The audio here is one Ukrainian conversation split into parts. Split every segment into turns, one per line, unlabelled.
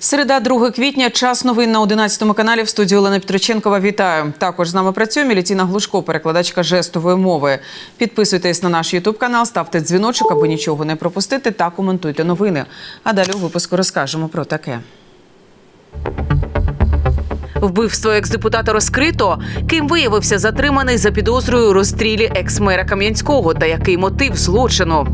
Середа, 2 квітня, час новин на 11 каналі в студії Олена Петроченкова. Вітаю. Також з нами працює Мілітіна Глушко, перекладачка жестової мови. Підписуйтесь на наш Ютуб канал, ставте дзвіночок, аби нічого не пропустити, та коментуйте новини. А далі у випуску розкажемо про таке. Вбивство екс-депутата розкрито. Ким виявився затриманий за підозрою розстрілі екс-мера Кам'янського та який мотив злочину.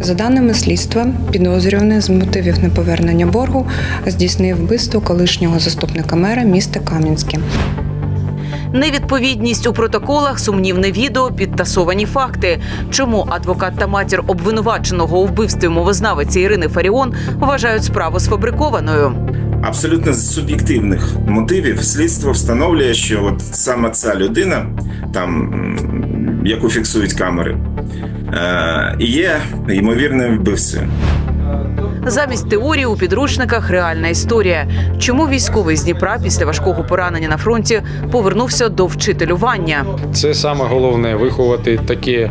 За даними слідства, підозрюваний з мотивів неповернення боргу здійснив вбивство колишнього заступника мера міста Кам'янське.
Невідповідність у протоколах, сумнівне відео, підтасовані факти. Чому адвокат та матір обвинуваченого у вбивстві мовознавиці Ірини Фаріон вважають справу сфабрикованою?
абсолютно з суб'єктивних мотивів слідство встановлює, що от саме ця людина, там яку фіксують камери, е, є ймовірним вбивцею.
Замість теорії у підручниках реальна історія. Чому військовий з Дніпра після важкого поранення на фронті повернувся до вчителювання?
Це саме головне виховати таке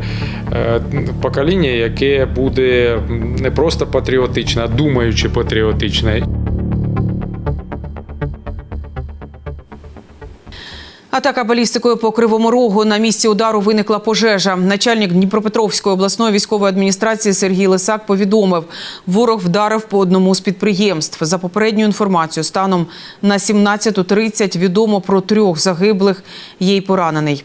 е, покоління, яке буде не просто патріотичне, а думаючи патріотичне.
Атака балістикою по кривому рогу на місці удару виникла пожежа. Начальник Дніпропетровської обласної військової адміністрації Сергій Лисак повідомив, ворог вдарив по одному з підприємств. За попередньою інформацією, станом на 17.30 відомо про трьох загиблих. Є й поранений.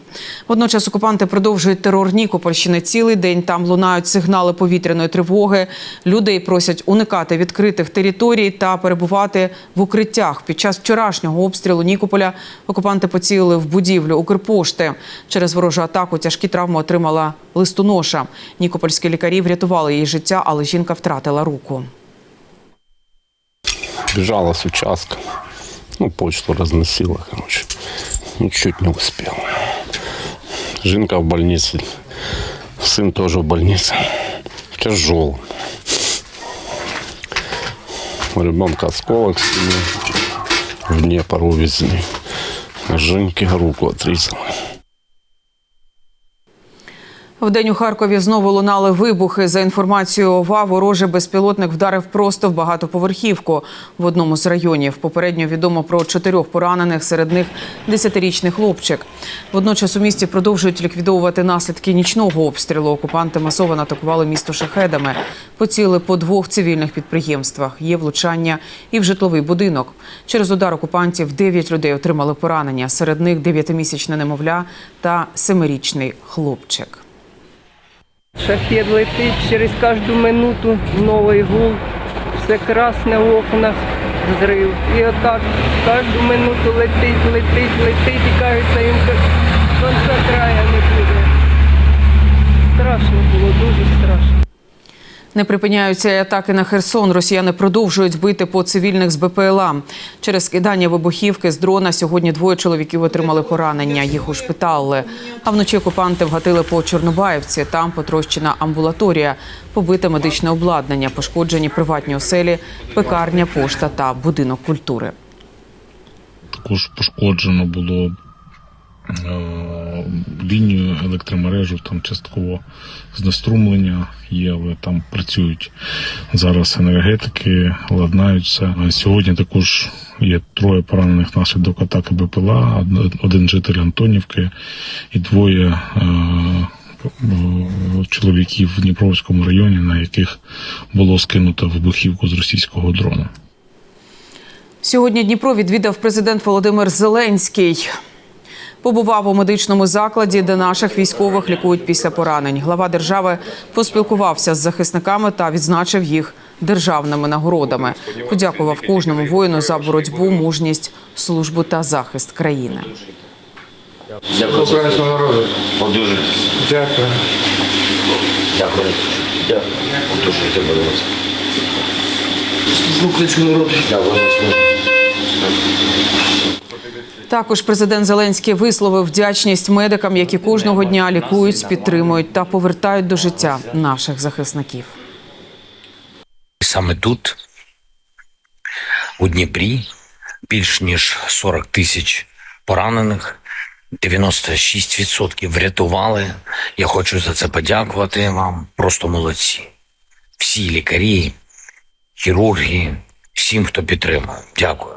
Водночас окупанти продовжують терор Нікопольщини. Цілий день там лунають сигнали повітряної тривоги. Людей просять уникати відкритих територій та перебувати в укриттях. Під час вчорашнього обстрілу Нікополя окупанти поцілили в будівлю Укрпошти. Через ворожу атаку тяжкі травми отримала листоноша. Нікопольські лікарі врятували її життя, але жінка втратила руку.
Бежала с участка. Ну, почту разносила, короче. Ну, чуть не успел. Жинка в больнице. Сын тоже в больнице. Тяжело. У ребенка осколок. В Днепр увезли. Женьке руку отрезала.
Вдень у Харкові знову лунали вибухи. За інформацією ОВА, ворожий безпілотник вдарив просто в багатоповерхівку в одному з районів. Попередньо відомо про чотирьох поранених, серед них десятирічний хлопчик. Водночас у місті продовжують ліквідовувати наслідки нічного обстрілу. Окупанти масово атакували місто шахедами. Поціли по двох цивільних підприємствах. Є влучання і в житловий будинок. Через удар окупантів дев'ять людей отримали поранення. Серед них дев'ятимісячне немовля та семирічний хлопчик.
Шахет летить через кожну минуту новий гул, все красне в окнах, взрив. І отак кожну минуту летить, летить, летить і кажеться, їм конца края не буде. Страшно було, дуже страшно.
Не припиняються атаки на Херсон. Росіяни продовжують бити по цивільних з БПЛА. Через скидання вибухівки з дрона сьогодні двоє чоловіків отримали поранення. Їх ушпиталили. А вночі окупанти вгатили по Чорнобаївці. Там потрощена амбулаторія, побите медичне обладнання, пошкоджені приватні оселі, пекарня, пошта та будинок культури.
Також пошкоджено було е, лінію електромережу, там частково знеструмлення є, але там працюють зараз енергетики, ладнаються. Сьогодні також є троє поранених внаслідок атаки БПЛА, один житель Антонівки і двоє е, е, чоловіків в Дніпровському районі, на яких було скинуто вибухівку з російського дрона.
Сьогодні Дніпро відвідав президент Володимир Зеленський. Побував у медичному закладі, де наших військових лікують після поранень. Глава держави поспілкувався з захисниками та відзначив їх державними нагородами. Подякував кожному воїну за боротьбу, мужність, службу та захист країни.
Дякую.
Українського народу.
Одужуйте.
Дякую.
Дякую. Дякую. Одужуйте, будь ласка.
Українського народу.
Дякую.
Також президент Зеленський висловив вдячність медикам, які кожного дня лікують, підтримують та повертають до життя наших захисників.
Саме тут, у Дніпрі, більш ніж 40 тисяч поранених, 96% врятували. Я хочу за це подякувати вам. Просто молодці. Всі лікарі, хірурги, всім, хто підтримує. Дякую.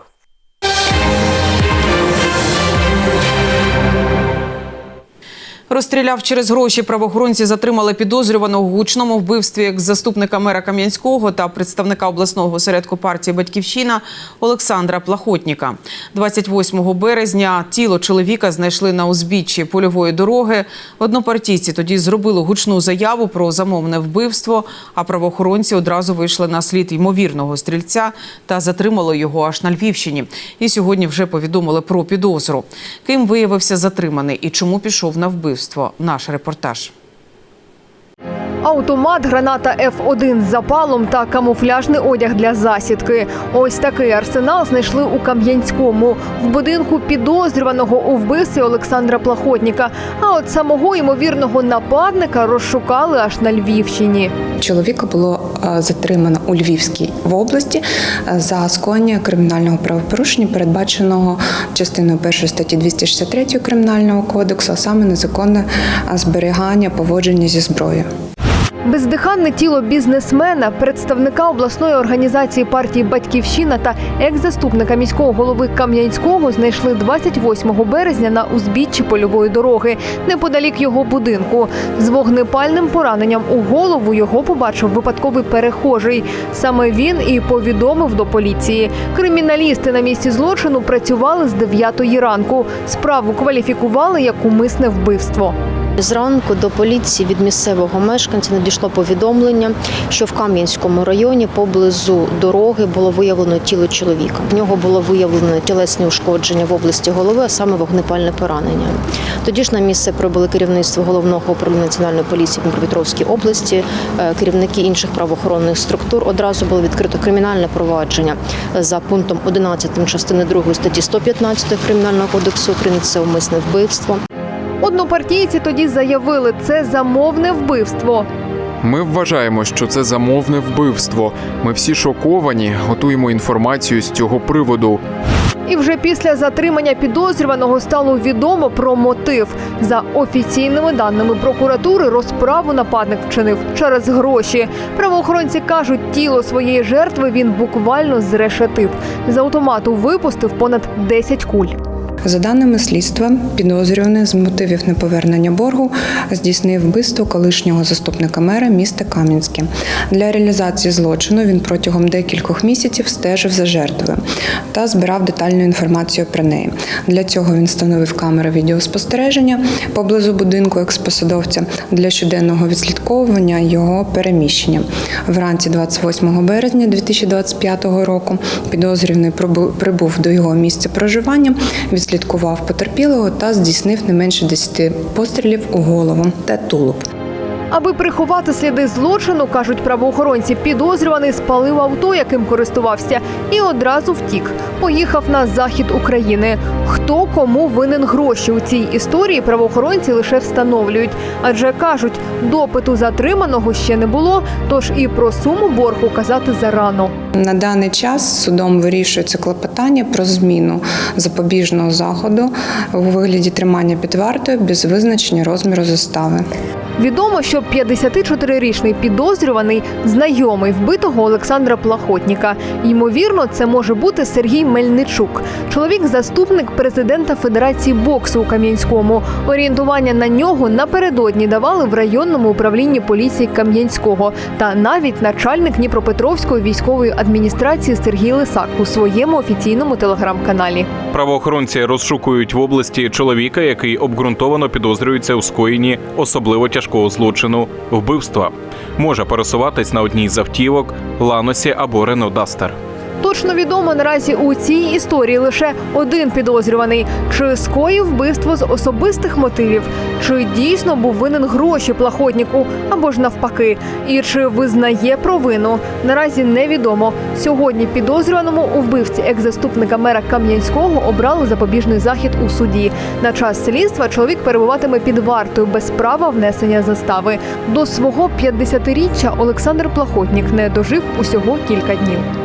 Розстріляв через гроші. Правоохоронці затримали підозрюваного у гучному вбивстві екс-заступника мера Кам'янського та представника обласного осередку партії Батьківщина Олександра Плахотніка. 28 березня тіло чоловіка знайшли на узбіччі польової дороги. Однопартійці тоді зробили гучну заяву про замовне вбивство. А правоохоронці одразу вийшли на слід ймовірного стрільця та затримали його аж на Львівщині. І сьогодні вже повідомили про підозру. Ким виявився затриманий і чому пішов на вбивство? Наш репортаж.
Автомат, граната F1 з запалом та камуфляжний одяг для засідки. Ось такий арсенал знайшли у Кам'янському в будинку підозрюваного у вбивстві Олександра Плахотніка. А от самого ймовірного нападника розшукали аж на Львівщині.
Чоловіка було е, затримано у Львівській в області е, за скоєння кримінального правопорушення, передбаченого частиною 1 статті 263 Кримінального кодексу, а саме незаконне е, зберігання поводження зі зброєю.
Бездиханне тіло бізнесмена, представника обласної організації партії Батьківщина та екс-заступника міського голови Кам'янського знайшли 28 березня на узбіччі польової дороги неподалік його будинку. З вогнепальним пораненням у голову його побачив випадковий перехожий. Саме він і повідомив до поліції. Криміналісти на місці злочину працювали з 9 ранку. Справу кваліфікували як умисне вбивство.
Зранку до поліції від місцевого мешканця надійшло повідомлення, що в Кам'янському районі поблизу дороги було виявлено тіло чоловіка. В нього було виявлено тілесні ушкодження в області голови, а саме вогнепальне поранення. Тоді ж на місце прибули керівництво головного управління національної поліції в Дніпропетровській області, е, керівники інших правоохоронних структур. Одразу було відкрито кримінальне провадження за пунктом 11 частини 2 статті 115 Кримінального кодексу України. Це умисне вбивство.
Однопартійці тоді заявили, це замовне вбивство.
Ми вважаємо, що це замовне вбивство. Ми всі шоковані, готуємо інформацію з цього приводу.
І вже після затримання підозрюваного стало відомо про мотив. За офіційними даними прокуратури, розправу нападник вчинив через гроші. Правоохоронці кажуть, тіло своєї жертви він буквально зрешетив. З автомату випустив понад 10 куль.
За даними слідства, підозрюваний з мотивів неповернення боргу здійснив вбивство колишнього заступника мера міста Кам'янське. Для реалізації злочину він протягом декількох місяців стежив за жертвою та збирав детальну інформацію про неї. Для цього він встановив камери відеоспостереження поблизу будинку експосадовця для щоденного відслідковування його переміщення. Вранці 28 березня 2025 року підозрюваний прибув до його місця проживання, відслідкував потерпілого та здійснив не менше 10 пострілів у голову та тулуб.
Аби приховати сліди злочину, кажуть правоохоронці, підозрюваний спалив авто, яким користувався, і одразу втік. Поїхав на захід України. Хто кому винен гроші у цій історії, правоохоронці лише встановлюють. Адже кажуть, допиту затриманого ще не було, тож і про суму боргу казати зарано.
На даний час судом вирішується клопотання про зміну запобіжного заходу у вигляді тримання під вартою без визначення розміру застави.
Відомо, що 54-річний підозрюваний знайомий вбитого Олександра Плахотніка. Ймовірно, це може бути Сергій Мельничук. Чоловік заступник президента Федерації боксу у Кам'янському. Орієнтування на нього напередодні давали в районному управлінні поліції Кам'янського та навіть начальник Дніпропетровської військової адміністрації Сергій Лисак у своєму офіційному телеграм-каналі.
Правоохоронці розшукують в області чоловіка, який обґрунтовано підозрюється у скоєнні особливо тяжкого злочину вбивства. Може пересуватись на одній з автівок Ланосі або Рено Дастер.
Точно відомо наразі у цій історії лише один підозрюваний. Чи скоїв вбивство з особистих мотивів, чи дійсно був винен гроші плахотніку або ж навпаки, і чи визнає провину наразі невідомо. Сьогодні підозрюваному у вбивці екс-заступника мера Кам'янського обрали запобіжний захід у суді. На час слідства чоловік перебуватиме під вартою без права внесення застави. До свого 50-річчя Олександр Плахотнік не дожив усього кілька днів.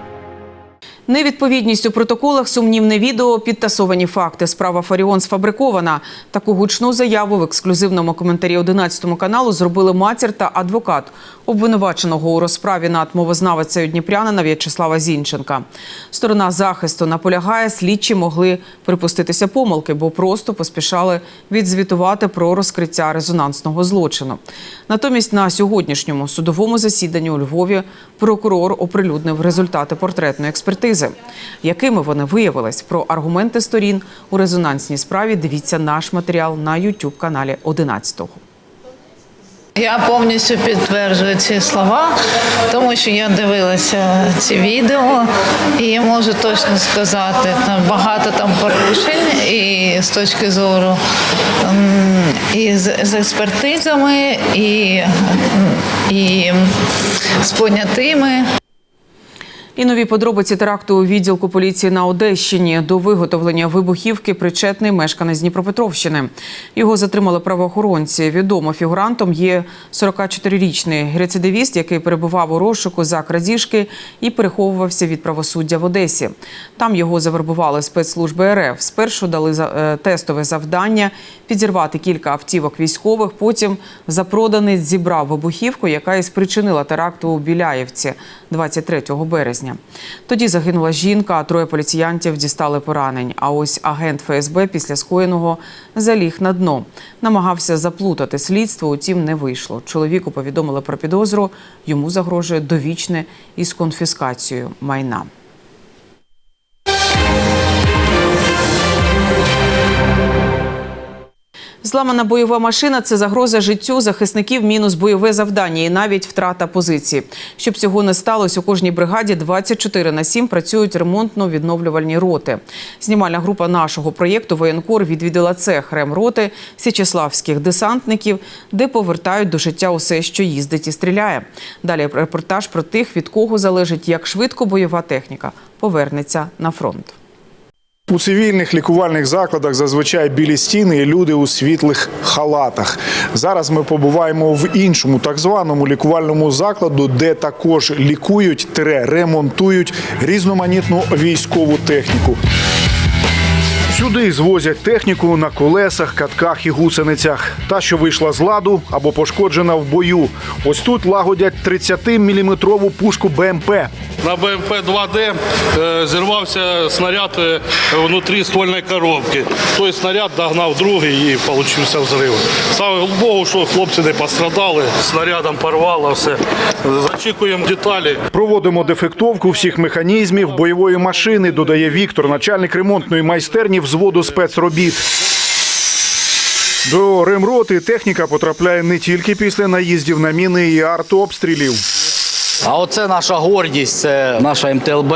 Невідповідність у протоколах, сумнівне відео, підтасовані факти. Справа Фаріон сфабрикована. Таку гучну заяву в ексклюзивному коментарі 11 каналу зробили матір та адвокат обвинуваченого у розправі над мовознавицею Дніпрянина В'ячеслава Зінченка. Сторона захисту наполягає, слідчі могли припуститися помилки, бо просто поспішали відзвітувати про розкриття резонансного злочину. Натомість на сьогоднішньому судовому засіданні у Львові прокурор оприлюднив результати портретної експертизи. Якими вони виявились про аргументи сторін у резонансній справі? Дивіться наш матеріал на youtube каналі 11-го.
Я повністю підтверджую ці слова, тому що я дивилася ці відео і можу точно сказати, там багато там порушень і з точки зору і з експертизами, і, і з понятими.
І нові подробиці теракту у відділку поліції на Одещині до виготовлення вибухівки причетний мешканець Дніпропетровщини. Його затримали правоохоронці. Відомо фігурантом є 44-річний рецидивіст, який перебував у розшуку за крадіжки і переховувався від правосуддя в Одесі. Там його завербували спецслужби РФ. Спершу дали е, тестове завдання підірвати кілька автівок військових. Потім запроданець зібрав вибухівку, яка і спричинила теракт у Біляєвці 23 березня. Тоді загинула жінка, а троє поліціянтів дістали поранень. А ось агент ФСБ після скоєного заліг на дно. Намагався заплутати слідство, утім не вийшло. Чоловіку повідомили про підозру. Йому загрожує довічне із конфіскацією майна. Зламана бойова машина це загроза життю захисників, мінус бойове завдання і навіть втрата позиції. Щоб цього не сталося, у кожній бригаді 24 на 7 працюють ремонтно-відновлювальні роти. Знімальна група нашого проєкту Воєнкор відвідала цех ремроти січеславських десантників, де повертають до життя усе, що їздить і стріляє. Далі репортаж про тих, від кого залежить, як швидко бойова техніка повернеться на фронт.
У цивільних лікувальних закладах зазвичай білі стіни і люди у світлих халатах. Зараз ми побуваємо в іншому, так званому лікувальному закладу, де також лікують тире ремонтують різноманітну військову техніку. Сюди звозять техніку на колесах, катках і гусеницях. Та, що вийшла з ладу або пошкоджена в бою. Ось тут лагодять 30-мм пушку БМП.
На БМП 2Д е, зірвався снаряд е, внутрі ствольної коробки. Той снаряд догнав другий і получився взрив. Слава Богу, що хлопці не пострадали, снарядом порвало все. Зачікуємо деталі.
Проводимо дефектовку всіх механізмів бойової машини, додає Віктор, начальник ремонтної майстерні взводу спецробіт. До ремроти техніка потрапляє не тільки після наїздів на міни і артобстрілів.
А оце наша гордість, це наша МТЛБ,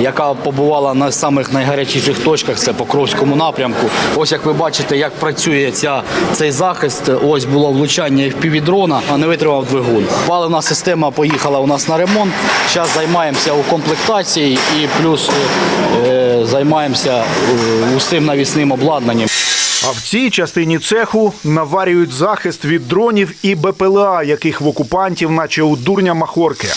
яка побувала на самих найгарячіших точках, це по Кровському напрямку. Ось як ви бачите, як працює ця, цей захист. Ось було влучання FPV-дрона, а не витримав двигун. Паливна система поїхала у нас на ремонт. Зараз займаємося укомплектацією і плюс е, займаємося е, усім навісним обладнанням.
А в цій частині цеху наварюють захист від дронів і БПЛА, яких в окупантів, наче у дурня махорки.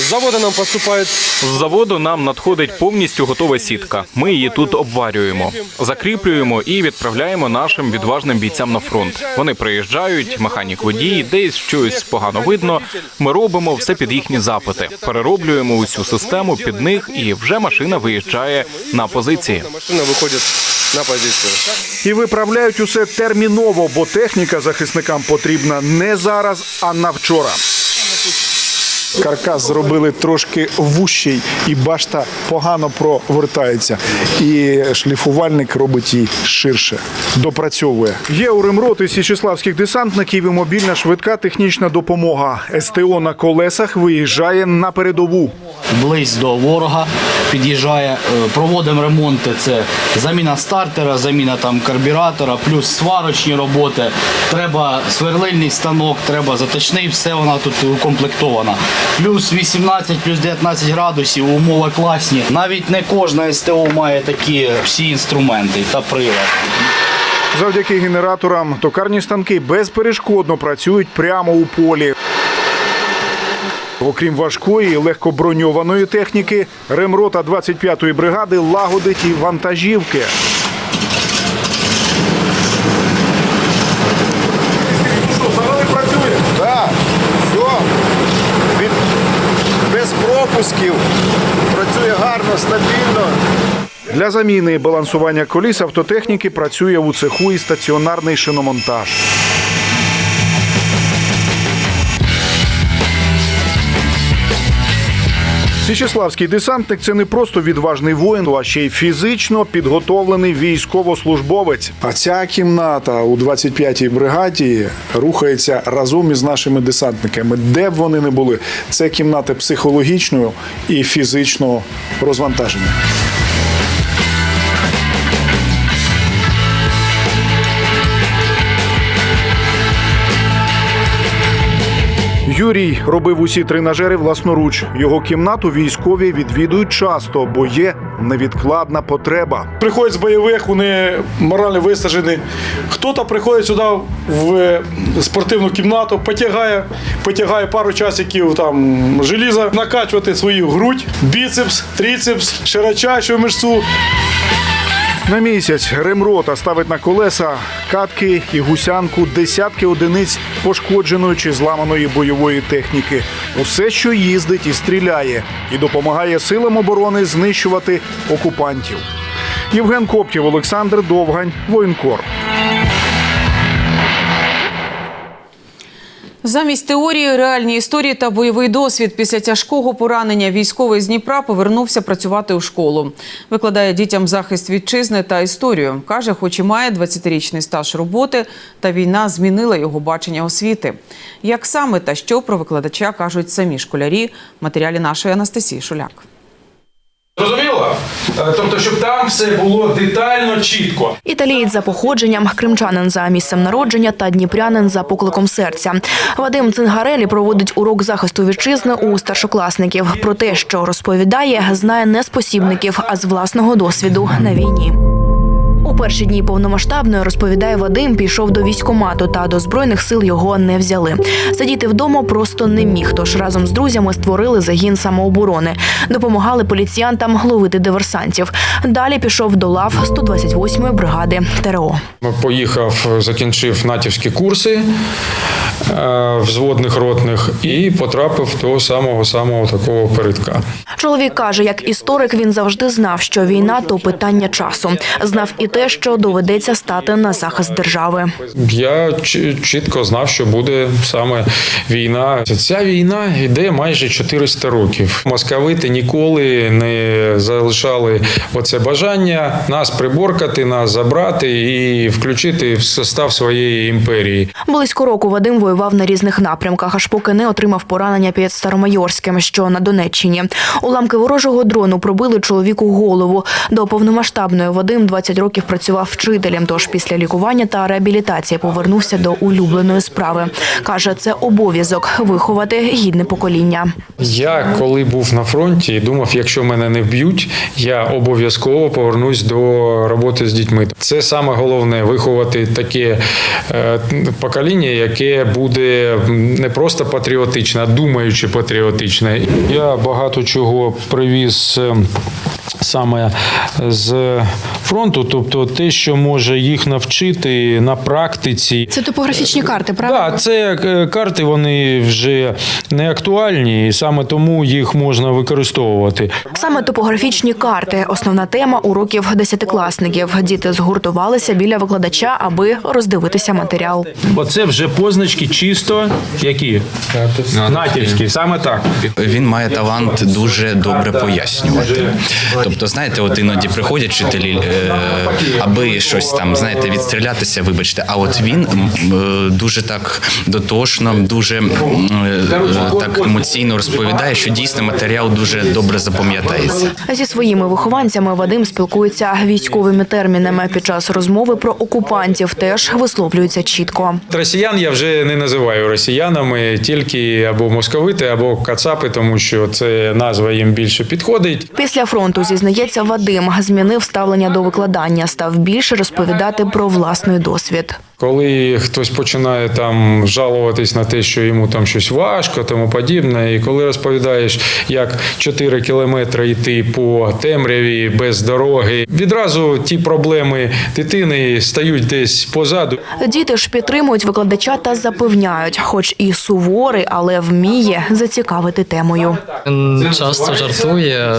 З заводу нам поступають
З заводу нам надходить повністю готова сітка. Ми її тут обварюємо, закріплюємо і відправляємо нашим відважним бійцям на фронт. Вони приїжджають, механік водій, десь щось погано видно. Ми робимо все під їхні запити, перероблюємо усю систему під них, і вже машина виїжджає на позиції.
машина виходить на позицію.
І виправляють усе терміново, бо техніка захисникам потрібна не зараз, а на вчора. Каркас зробили трошки вущий, і башта погано провертається. І шліфувальник робить її ширше, допрацьовує. Є у ремроти січеславських десантників і мобільна швидка технічна допомога. СТО на колесах виїжджає на передову.
близь до ворога під'їжджає, е, проводимо ремонти. Це заміна стартера, заміна там карбюратора, плюс сварочні роботи. Треба сверлильний станок, треба заточний, все вона тут укомплектована. Плюс 18, плюс 19 градусів, умови класні. Навіть не кожна СТО має такі всі інструменти та прилади.
Завдяки генераторам токарні станки безперешкодно працюють прямо у полі. Окрім важкої легкоброньованої техніки, ремрота 25-ї бригади лагодить і вантажівки.
Так, все. Від, без пропусків. Працює гарно, стабільно.
Для заміни і балансування коліс автотехніки працює у цеху і стаціонарний шиномонтаж. Січеславський десантник це не просто відважний воїн, а ще й фізично підготовлений військовослужбовець. А ця кімната у 25-й бригаді рухається разом із нашими десантниками. Де б вони не були, це кімната психологічного і фізичного розвантаження. Юрій робив усі тренажери власноруч. Його кімнату військові відвідують часто, бо є невідкладна потреба.
приходять з бойових, вони морально виснажені. Хто-то приходить сюди в спортивну кімнату, потягає, потягає пару часиків там желіза, накачувати свою грудь, біцепс, трицепс, широчайшу мишцу.
На місяць ремрота ставить на колеса катки і гусянку десятки одиниць пошкодженої чи зламаної бойової техніки. Усе, що їздить і стріляє, і допомагає силам оборони знищувати окупантів. Євген Коптів, Олександр Довгань, воєнкор.
Замість теорії, реальні історії та бойовий досвід після тяжкого поранення військовий з Дніпра повернувся працювати у школу. Викладає дітям захист вітчизни та історію. Каже, хоч і має 20-річний стаж роботи, та війна змінила його бачення освіти. Як саме та що про викладача кажуть самі школярі матеріалі нашої Анастасії Шуляк.
Зрозуміло? Е, Тобто, щоб там все було детально, чітко.
Італієць за походженням, кримчанин за місцем народження та дніпрянин за покликом серця. Вадим Цингарелі проводить урок захисту вітчизни у старшокласників. Про те, що розповідає, знає не з посібників, а з власного досвіду на війні. Перші дні повномасштабної розповідає Вадим, пішов до військкомату, та до збройних сил його не взяли. Сидіти вдома просто не міг. Тож разом з друзями створили загін самооборони, допомагали поліціянтам ловити диверсантів. Далі пішов до лав 128-ї бригади ТРО.
Поїхав, закінчив натівські курси взводних ротних і потрапив до самого самого такого передка.
Чоловік каже, як історик він завжди знав, що війна то питання часу. Знав і те, що доведеться стати на захист держави.
Я чітко знав, що буде саме війна. Ця війна йде майже 400 років. Московити ніколи не залишали оце бажання нас приборкати, нас забрати і включити в состав своєї імперії.
Близько року Вадим воював на різних напрямках, аж поки не отримав поранення під Старомайорським, що на Донеччині. Уламки ворожого дрону пробили чоловіку голову. До повномасштабної Вадим 20 років працював вчителем. Тож після лікування та реабілітації повернувся до улюбленої справи. каже, це обов'язок виховати гідне покоління.
Я коли був на фронті, думав, якщо мене не вб'ють, я обов'язково повернусь до роботи з дітьми. Це саме головне виховати таке е, покоління, яке буде не просто патріотична, а думаючи патріотична. Я багато чого привіз. Е, Саме з фронту, тобто те, що може їх навчити на практиці.
Це топографічні карти, правда?
Так, це е, карти вони вже не актуальні, і саме тому їх можна використовувати.
Саме топографічні карти основна тема уроків десятикласників. Діти згуртувалися біля викладача, аби роздивитися матеріал.
Оце вже позначки чисто які? Натівські, саме так.
Він має талант дуже добре пояснювати. Тобто, знаєте, от іноді приходять вчителі, е, аби щось там, знаєте, відстрілятися, вибачте. А от він е, дуже так дотошно, дуже е, так емоційно розповідає, що дійсно матеріал дуже добре запам'ятається.
Зі своїми вихованцями Вадим спілкується військовими термінами. Під час розмови про окупантів теж висловлюється чітко.
Росіян я вже не називаю росіянами, тільки або московити, або кацапи, тому що це назва їм більше підходить.
Після фронту зізнається Вадим, змінив ставлення до викладання, став більше розповідати про власний досвід.
Коли хтось починає там жалуватись на те, що йому там щось важко, тому подібне, і коли розповідаєш, як 4 кілометри йти по темряві без дороги, відразу ті проблеми дитини стають десь позаду.
Діти ж підтримують викладача та запевняють, хоч і суворий, але вміє зацікавити темою.
Він часто жартує,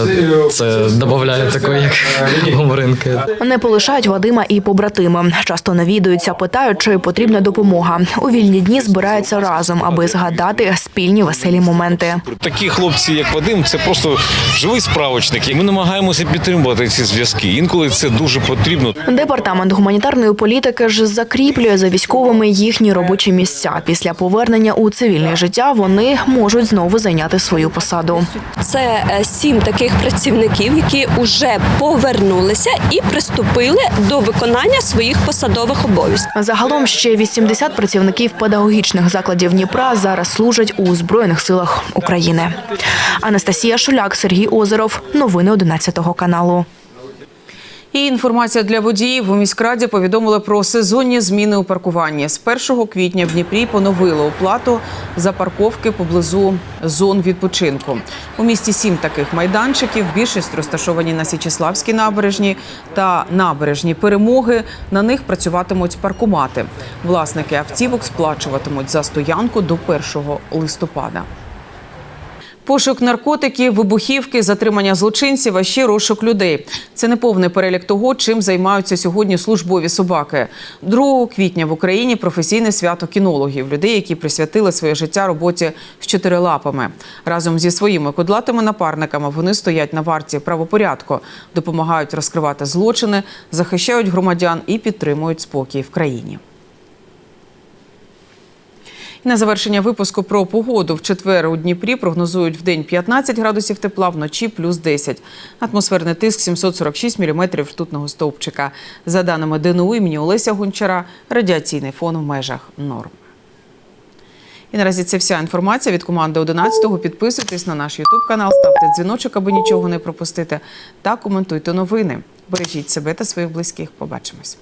це додає такої як гуморинки.
Не полишають Вадима і побратими. Часто навідуються, питають, чи потрібна допомога. У вільні дні збираються разом, аби згадати спільні веселі моменти.
Такі хлопці, як Вадим, це просто живий справочник. І ми намагаємося підтримувати ці зв'язки. Інколи це дуже потрібно.
Департамент гуманітарної політики ж закріплює за військовими їхні робочі місця. Після повернення у цивільне життя вони можуть знову зайняти свою посаду.
Це е, сім таких працівників, які вже повернулися і приступили до виконання своїх посадових обов'язків.
Загалом ще 80 працівників педагогічних закладів Дніпра зараз служать у збройних силах України. Анастасія Шуляк, Сергій Озеров. Новини 11 каналу.
І інформація для водіїв у міськраді повідомили про сезонні зміни у паркуванні. З 1 квітня в Дніпрі поновили оплату за парковки поблизу зон відпочинку. У місті сім таких майданчиків. Більшість розташовані на Січеславській набережні та набережні перемоги. На них працюватимуть паркомати. Власники автівок сплачуватимуть за стоянку до 1 листопада. Пошук наркотиків, вибухівки, затримання злочинців, а ще розшук людей. Це не повний перелік того, чим займаються сьогодні службові собаки. 2 квітня в Україні професійне свято кінологів, людей, які присвятили своє життя роботі з чотирилапами. Разом зі своїми кудлатими напарниками вони стоять на варті правопорядку, допомагають розкривати злочини, захищають громадян і підтримують спокій в країні. На завершення випуску про погоду в четвер у Дніпрі прогнозують в день 15 градусів тепла, вночі плюс 10. Атмосферний тиск 746 міліметрів ртутного стовпчика. За даними ДНУ імені Олеся Гончара, радіаційний фон в межах норм. І наразі це вся інформація від команди 11-го. Підписуйтесь на наш Ютуб канал, ставте дзвіночок, аби нічого не пропустити. Та коментуйте новини. Бережіть себе та своїх близьких. Побачимось.